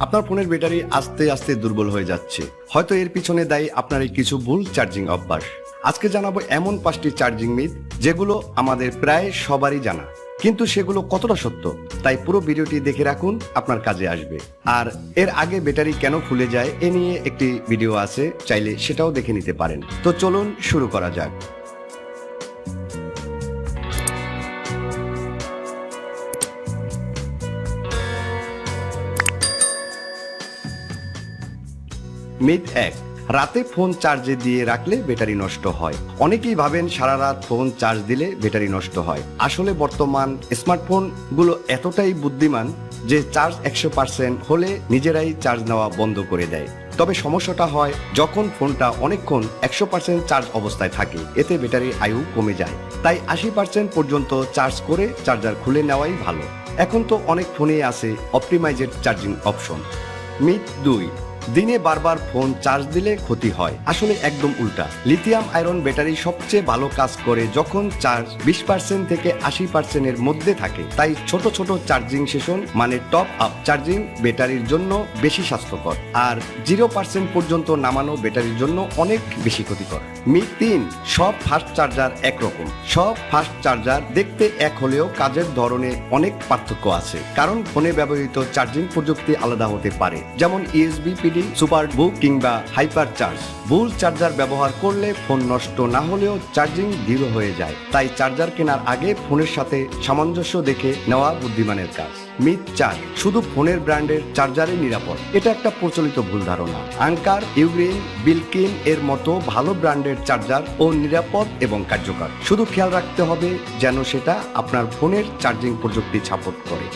আপনার ফোনের ব্যাটারি আস্তে আস্তে দুর্বল হয়ে যাচ্ছে। হয়তো এর পিছনে দায়ী আপনার এই কিছু ভুল চার্জিং অভ্যাস। আজকে জানাব এমন পাঁচটি চার্জিং মিথ, যেগুলো আমাদের প্রায় সবারই জানা। কিন্তু সেগুলো কতটা সত্য, তাই পুরো ভিডিওটি দেখে রাখুন, আপনার কাজে আসবে। আর এর আগে ব্যাটারি কেন ফুলে যায়, এ নিয়ে একটি ভিডিও আছে, চাইলে সেটাও দেখে নিতে পারেন। তো চলুন শুরু করা যাক। মিথ এক। রাতে ফোন চার্জে দিয়ে রাখলে ব্যাটারি নষ্ট হয়। অনেকেই ভাবেন সারা রাত ফোন চার্জ দিলে ব্যাটারি নষ্ট হয়। আসলে বর্তমান স্মার্টফোনগুলো এতটাই বুদ্ধিমান যে চার্জ একশো পার্সেন্ট হলে নিজেরাই চার্জ নেওয়া বন্ধ করে দেয়। তবে সমস্যাটা হয় যখন ফোনটা অনেকক্ষণ একশো পার্সেন্ট চার্জ অবস্থায় থাকে, এতে ব্যাটারির আয়ু কমে যায়। তাই আশি পার্সেন্ট পর্যন্ত চার্জ করে চার্জার খুলে নেওয়াই ভালো। এখন তো অনেক ফোনেই আছে অপটিমাইজেড চার্জিং অপশন মিথ দুই। দিনে বারবার ফোন চার্জ দিলে ক্ষতি হয়। আসলে একদম উল্টা। লিথিয়াম আয়রন ব্যাটারি সবচেয়ে ভালো কাজ করে যখন চার্জ বিশ পার্সেন্ট থেকে আশি পার্সেন্টের মধ্যে থাকে। তাই ছোট ছোট চার্জিং সেশন মানে টপ আপ চার্জিং ব্যাটারির জন্য বেশি স্বাস্থ্যকর। আর জিরো পার্সেন্ট পর্যন্ত নামানো ব্যাটারির জন্য অনেক বেশি ক্ষতিকর। মি তিন, সব ফাস্ট চার্জার একরকম। সব ফাস্ট চার্জার দেখতে এক হলেও কাজের ধরনে অনেক পার্থক্য আছে। কারণ ফোনে ব্যবহৃত চার্জিং প্রযুক্তি আলাদা হতে পারে। যেমন ইএসবি পিডি সুপার বুক কিংবা হাইপার চার্জ ভুল চার্জার ব্যবহার করলে ফোন নষ্ট না হলেও চার্জিং দৃঢ় হয়ে যায়। তাই চার্জার কেনার আগে ফোনের সাথে সামঞ্জস্য দেখে নেওয়া বুদ্ধিমানের কাজ। মিথ চার্জ শুধু ফোনের ব্র্যান্ডের চার্জারই নিরাপদ। এটা একটা প্রচলিত ভুল ধারণা। আঙ্কার ইউগ্রিন বিলকিন এর মতো ভালো ব্র্যান্ডের চার্জার ও নিরাপদ এবং কার্যকর। শুধু খেয়াল রাখতে হবে যেন সেটা আপনার ফোনের চার্জিং প্রযুক্তি সাপোর্ট করে।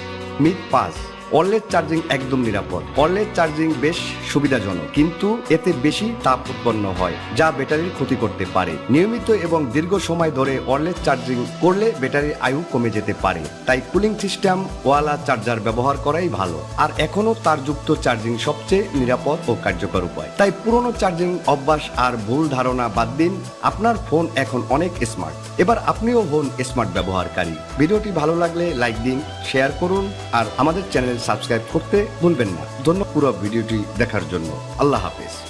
মিথ পাঁচ ওয়ারলেস চার্জিং একদম নিরাপদ। ওয়ারলেস চার্জিং বেশ সুবিধাজনক, কিন্তু এতে বেশি তাপ উৎপন্ন হয়, যা ব্যাটারির ক্ষতি করতে পারে। নিয়মিত এবং দীর্ঘ সময় ধরে ওয়ারলেস চার্জিং করলে ব্যাটারির আয়ু কমে যেতে পারে। তাই কুলিং সিস্টেম ওয়ালা চার্জার ব্যবহার করাই ভালো। আর এখনও তারযুক্ত চার্জিং সবচেয়ে নিরাপদ ও কার্যকর উপায়। তাই পুরনো চার্জিং অভ্যাস আর ভুল ধারণা বাদ দিন, আপনার ফোন এখন অনেক স্মার্ট এবার আপনিও হন স্মার্ট ব্যবহারকারী। ভিডিওটি ভালো লাগলে লাইক দিন শেয়ার করুন, আর আমাদের চ্যানেল সাবস্ক্রাইব করতে ভুলবেন না। ধন্যবাদ পুরো ভিডিওটি দেখার জন্য। আল্লাহ হাফেজ।